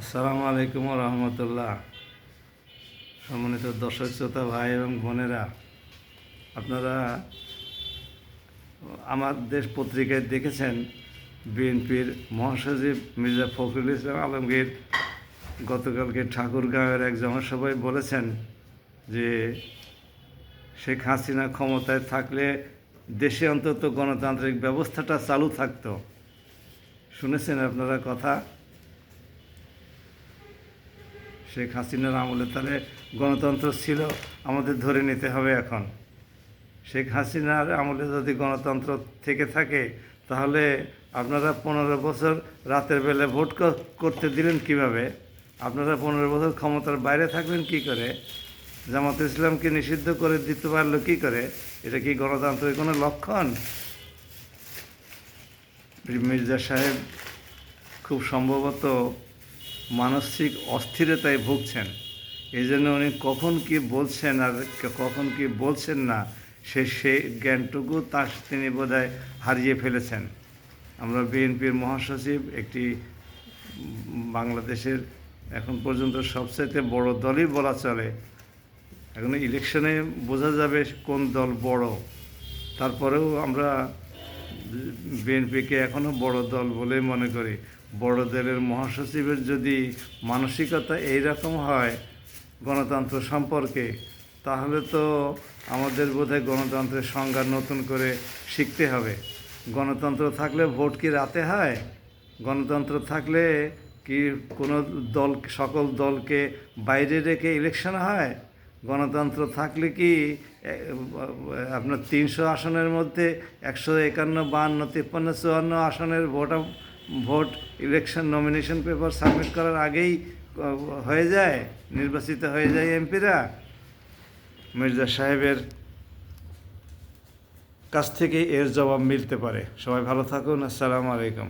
আসসালামু আলাইকুম রহমতুল্লাহ সম্মানিত দর্শক শ্রোতা, ভাই এবং বোনেরা, আপনারা আমার দেশ পত্রিকায় দেখেছেন বিএনপির মহাসচিব মির্জা ফখরুল ইসলাম আলমগীর গতকালকে ঠাকুরগাঁওয়ের এক জনসভায় বলেছেন যে শেখ হাসিনা ক্ষমতায় থাকলে দেশে অন্তত গণতান্ত্রিক ব্যবস্থাটা চালু থাকতো। শুনেছেন আপনারা কথা? শেখ হাসিনার আমলে তাহলে গণতন্ত্র ছিল, আমাদের ধরে নিতে হবে এখন। শেখ হাসিনার আমলে যদি গণতন্ত্র থেকে থাকে, তাহলে আপনারা পনেরো বছর রাতের বেলা ভোট করতে দিলেন কীভাবে? আপনারা পনেরো বছর ক্ষমতার বাইরে থাকলেন কি করে? জামাত ইসলামকে নিষিদ্ধ করে দিতে পারল কি করে? এটা কি গণতন্ত্রের কোনো লক্ষণ? মির্জা সাহেব খুব সম্ভবত মানসিক অস্থিরতায় ভুগছেন। এই জন্য উনি কখন কি বলছেন আর কখন কি বলছেন না, সে সেই জ্ঞানটুকু তার তিনি বোধহয় হারিয়ে ফেলেছেন। আমরা বিএনপির মহাসচিব, একটি বাংলাদেশের এখন পর্যন্ত সবচাইতে বড় দলই বলা চলে। এখন ইলেকশনে বোঝা যাবে কোন দল বড়। তারপরেও আমরা বিএনপিকে এখনও বড় দল বলে মনে করি। বড় দলের মহাসচিবের যদি মানসিকতা এই রকম হয় গণতন্ত্র সম্পর্কে, তাহলে তো আমাদের বোধহয় গণতন্ত্রের সংজ্ঞা নতুন করে শিখতে হবে। গণতন্ত্র থাকলে ভোট কি রাতে হয়? গণতন্ত্র থাকলে কি কোনো দল, সকল দলকে বাইরে রেখে ইলেকশন হয়? গণতন্ত্র থাকলে কি আপনার তিনশো আসনের মধ্যে একশো একান্ন, বাহান্ন, তিপ্পান্ন, চুয়ান্ন আসনের vote vote election nomination paper submit করার আগেই হয়ে যায়, নির্বাচিত হয়ে যায় এমপিরা। মির্জা সাহেবের কাছ থেকে এর জবাব মিলতে পারে। সবাই ভালো থাকুন, আসসালামু আলাইকুম।